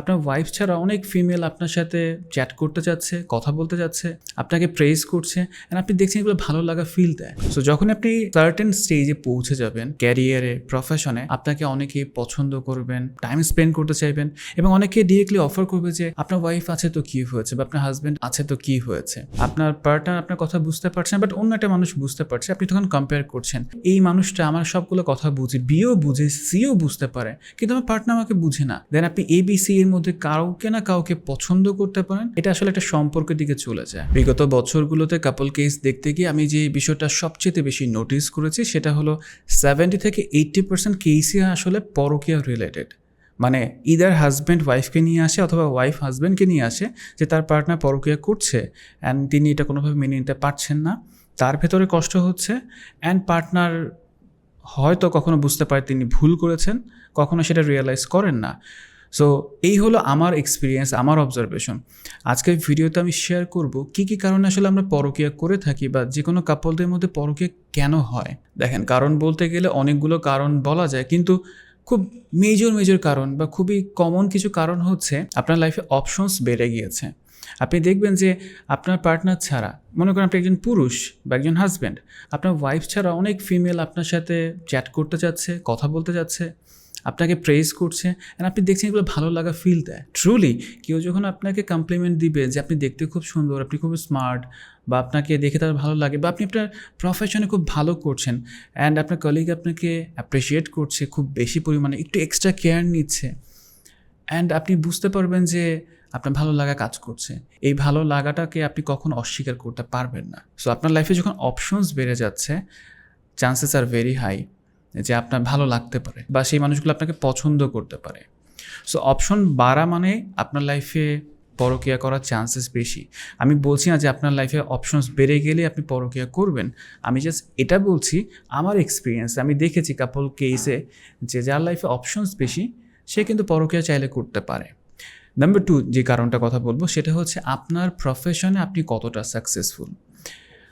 আপনার ওয়াইফ ছাড়া অনেক ফিমেল আপনার সাথে চ্যাট করতে যাচ্ছে, কথা বলতে যাচ্ছে, আপনাকে প্রেজ করছে অ্যান্ড আপনি দেখছেন এগুলো ভালো লাগা ফিল দেয়। সো যখন আপনি সার্টেন স্টেজে পৌঁছে যাবেন ক্যারিয়ারে প্রফেশনে আপনাকে অনেকে পছন্দ করবেন টাইম স্পেন্ড করতে চাইবেন এবং অনেকে ডিরেক্টলি অফার করবে যে, আপনার ওয়াইফ আছে তো কি হয়েছে বা আপনার হাজব্যান্ড আছে তো কি হয়েছে? আপনার পার্টনার আপনার কথা বুঝতে পারছেন বাট অন্য একটা মানুষ বুঝতে পারছে। আপনি তখন কম্পেয়ার করছেন, এই মানুষটা আমার সবগুলো কথা বুঝে বিও বুঝে সিও বুঝতে পারে, কিন্তু আমার পার্টনার আমাকে বুঝে না। দেন আপনি এবিসি এর মধ্যে কাউকে না কাউকে পছন্দ করতে পারেন, এটা আসলে একটা সম্পর্কের দিকে চলে যায়। বিগত বছরগুলোতে কাপল কেস দেখতে গিয়ে আমি যে বিষয়টা সবচেয়ে বেশি নোটিস করেছি, সেটা হলো সেভেন্টি থেকে এইট্টি পার্সেন্ট কেসই আসলে পরকীয়া রিলেটেড মানে ইদার হাজব্যান্ড ওয়াইফকে নিয়ে আসে অথবা ওয়াইফ হাজব্যান্ডকে নিয়ে আসে যে তার পার্টনার পরকীয়া করছে অ্যান্ড তিনি এটা কোনোভাবে মেনে নিতে পারছেন না, তার ভেতরে কষ্ট হচ্ছে অ্যান্ড পার্টনার হয়তো কখনো বুঝতে পারে তিনি ভুল করেছেন, কখনো সেটা রিয়েলাইজ করেন না। সো এই হলো আমার এক্সপিরিয়েন্স আমার অবজারভেশন আজকের ভিডিওতে আমি শেয়ার করব কি কি কারণে আসলে আমরা পরকীয়া করে থাকি বা যে কোনো কাপলদের মধ্যে পরকীয়া কেন হয়। দেখেন, কারণ বলতে গেলে অনেকগুলো কারণ বলা যায়, কিন্তু খুব মেজর মেজর কারণ বা খুবই কমন কিছু কারণ হচ্ছে আপনার লাইফে অপশনস বেড়ে গিয়েছে। আপনি দেখবেন যে আপনার পার্টনার ছাড়া, মনে করেন আপনি একজন পুরুষ বা একজন হাজব্যান্ড আপনার ওয়াইফ ছাড়া অনেক ফিমেল আপনার সাথে চ্যাট করতে যাচ্ছে, কথা বলতে যাচ্ছে আপনাকে প্রেজ করছে অ্যান্ড আপনি দেখছেন এগুলো ভালো লাগা ফিল দেয়। ট্রুলি কেউ যখন আপনাকে কমপ্লিমেন্ট দিবে যে আপনি দেখতে খুব সুন্দর, আপনি খুব স্মার্ট বা আপনাকে দেখে তার ভালো লাগে বা আপনি আপনার প্রফেশনে খুব ভালো করছেন অ্যান্ড আপনার কলিগ আপনাকে অ্যাপ্রিসিয়েট করছে, খুব বেশি পরিমাণে, একটু এক্সট্রা কেয়ার নিচ্ছে অ্যান্ড আপনি বুঝতে পারবেন যে আপনার ভালো লাগা কাজ করছে। এই ভালো লাগাটাকে আপনি কখন অস্বীকার করতে পারবেন না। সো আপনার লাইফে যখন অপশনস বেড়ে যাচ্ছে চান্সেস আর ভেরি হাই যে আপনার ভালো লাগতে পারে বা সেই মানুষগুলো আপনাকে পছন্দ করতে পারে। সো অপশন বাড়া মানে আপনার লাইফে পরকিয়া করার চান্সেস বেশি। আমি বলছি না যে আপনার লাইফে অপশনস বেড়ে গেলে আপনি পরকিয়া করবেন। আমি জাস্ট এটা বলছি আমার এক্সপিরিয়েন্স আমি দেখেছি কাপল কেসে যে যার লাইফে অপশনস বেশি, সে কিন্তু পরকিয়া চাইলে করতে পারে। নাম্বার টু যে কারণটা কথা বলব, সেটা হচ্ছে আপনার প্রফেশনে আপনি কতটা সাকসেসফুল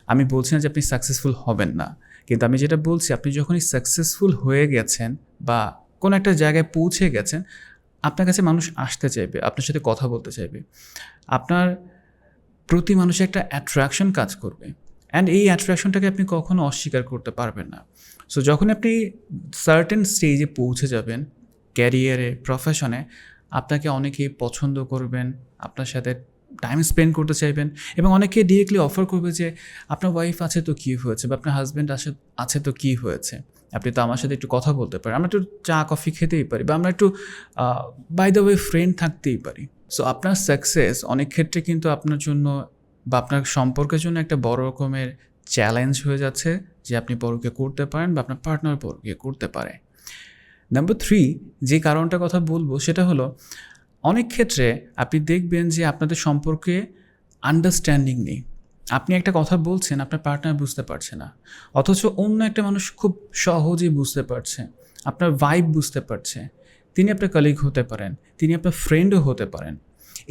আমি বলছি না যে আপনি সাকসেসফুল হবেন না। কিন্তু আমি যেটা বলছি, আপনি যখনই সাকসেসফুল হয়ে গেছেন বা কোনো একটা জায়গায় পৌঁছে গেছেন, আপনার কাছে মানুষ আসতে চাইবে, আপনার সাথে কথা বলতে চাইবে। আপনার প্রতি মানুষের একটা অ্যাট্রাকশন কাজ করবে। অ্যান্ড এই অ্যাট্রাকশনটাকে আপনি কখনো অস্বীকার করতে পারবেন না। সো যখন আপনি সার্টেন স্টেজে পৌঁছে যাবেন ক্যারিয়ারে প্রফেশনে আপনাকে অনেকেই পছন্দ করবেন, আপনার সাথে টাইম স্পেন্ড করতে চাইবেন এবং অনেকে ডিরেক্টলি অফার করবে যে, আপনার ওয়াইফ আছে তো কী হয়েছে বা আপনার হাজব্যান্ড আছে আছে তো কী হয়েছে? আপনি তো আমার সাথে একটু কথা বলতে পারেন। আমরা একটু চা কফি খেতেই পারি বা আমরা একটু বাই দ্য ওয়ে ফ্রেন্ড থাকতেই পারি। সো আপনার সাকসেস অনেক ক্ষেত্রে কিন্তু আপনার জন্য বা আপনার সম্পর্কের জন্য একটা বড় রকমের চ্যালেঞ্জ হয়ে যাচ্ছে যে, আপনি পরকে করতে পারেন বা আপনার পার্টনার পরকে করতে পারে। নাম্বার থ্রি যে কারণটা কথা বলব সেটা হলো অনেক ক্ষেত্রে আপনি দেখবেন যে আপনাদের সম্পর্কে আন্ডারস্ট্যান্ডিং নেই। আপনি একটা কথা বলছেন, আপনার পার্টনার বুঝতে পারছে না। অথচ অন্য একটা মানুষ খুব সহজেই বুঝতে পারছে, আপনার ভাইব বুঝতে পারছে। তিনি আপনার কলিগ হতে পারেন, তিনি আপনার ফ্রেন্ডও হতে পারেন।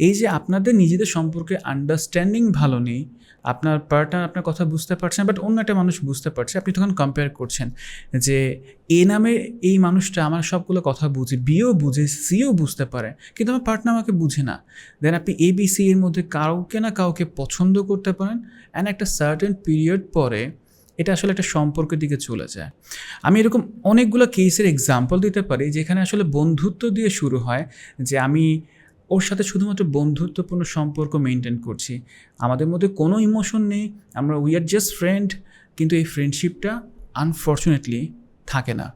এই যে আপনাদের নিজেদের সম্পর্কে আন্ডারস্ট্যান্ডিং ভালো নেই, আপনার পার্টনার আপনার কথা বুঝতে পারছেন বাট অন্য একটা মানুষ বুঝতে পারছে। আপনি তখন কম্পেয়ার করছেন যে এ নামে এই মানুষটা আমার সবগুলো কথা বুঝে, বিও বুঝে, সিও বুঝতে পারে, কিন্তু আমার পার্টনার আমাকে বুঝে না। দেন আপনি এ বি সি এর মধ্যে কাউকে না কাউকে পছন্দ করতে পারেন অ্যান্ড একটা সার্টেন পিরিয়ড পরে এটা আসলে একটা সম্পর্কের দিকে চলে যায়। আমি এরকম অনেকগুলো কেসের এক্সাম্পল দিতে পারি, যেখানে আসলে বন্ধুত্ব দিয়ে শুরু হয় যে আমি ওর সাথে শুধুমাত্র বন্ধুত্বপূর্ণ সম্পর্ক মেনটেন করছি। আমাদের মধ্যে কোনো ইমোশন নেই, আমরা উই আর জাস্ট ফ্রেন্ড কিন্তু এই ফ্রেন্ডশিপটা আনফর্চুনেটলি থাকে না।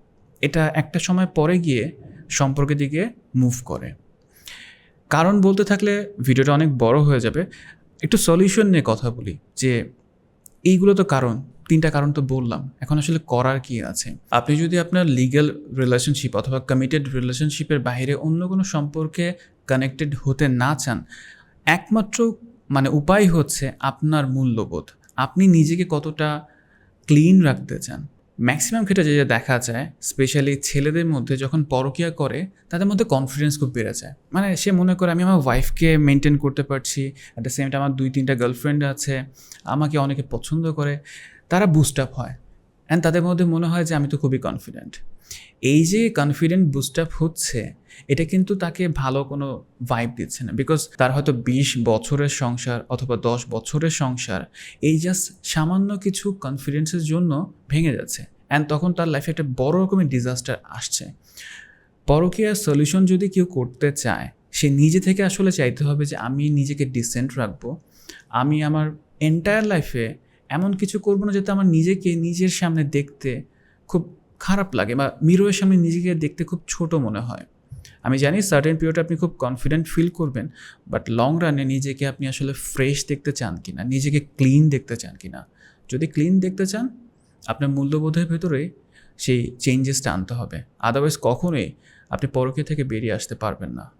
এটা একটা সময় পরে গিয়ে সম্পর্কের দিকে মুভ করে। কারণ বলতে থাকলে ভিডিওটা অনেক বড় হয়ে যাবে। একটু সলিউশন নিয়ে কথা বলি, যে এইগুলো তো কারণ, তিনটা কারণ তো বললাম। এখন আসলে করার কি আছে? আপনি যদি আপনার লিগ্যাল রিলেশনশিপ অথবা কমিটেড রিলেশনশিপের বাইরে অন্য কোনো সম্পর্কে কানেক্টেড হতে না চান, একমাত্র মানে উপায় হচ্ছে আপনার মূল্যবোধ। আপনি নিজেকে কতটা ক্লিন রাখতে চান। ম্যাক্সিমাম ক্ষেত্রে যে দেখা যায় স্পেশালি ছেলেদের মধ্যে যখন পরকিয়া করে, তাদের মধ্যে কনফিডেন্স খুব বেড়ে যায়। মানে সে মনে করে, আমি আমার ওয়াইফকে মেনটেন করতে পারছি অ্যাট দ্য সেম টাইম আমার দুই তিনটা গার্লফ্রেন্ড আছে, আমাকে অনেকে পছন্দ করে। তারা বুস্ট আপ হয়। অ্যান্ড তাদের মধ্যে মনে হয় যে আমি তো খুবই কনফিডেন্ট এই যে কনফিডেন্ট বুস্ট আপ হচ্ছে, এটা কিন্তু তাকে ভালো কোনো ভাইব দিচ্ছে না। বিকজ তার হয়তো বিশ বছরের সংসার অথবা দশ বছরের সংসার, এই জাস্ট সামান্য কিছু কনফিডেন্সের জন্য ভেঙে যাচ্ছে। অ্যান্ড তখন তার লাইফে একটা বড় রকমের ডিজাস্টার আসছে। পরকীয়ার সলিউশন যদি কেউ করতে চায়, সে নিজে থেকে আসলে চাইতে হবে যে আমি নিজেকে ডিসেন্ট রাখব। আমি আমার এন্টায়ার লাইফে এমন কিছু করব না যাতে আমার নিজেকে নিজের সামনে দেখতে খুব খারাপ লাগে বা মিরোয়ের সামনে নিজেকে দেখতে খুব ছোট মনে হয়। আমি জানি সার্টেন পিরিয়ডে আপনি খুব কনফিডেন্ট ফিল করবেন বাট লং রানে নিজেকে আপনি আসলে ফ্রেশ দেখতে চান কি না নিজেকে ক্লিন দেখতে চান কি না যদি ক্লিন দেখতে চান, আপনার মূল্যবোধের ভেতরে সেই চেঞ্জেসটা আনতে হবে। আদারওয়াইজ কখনোই আপনি পরকে থেকে বেরিয়ে আসতে পারবেন না।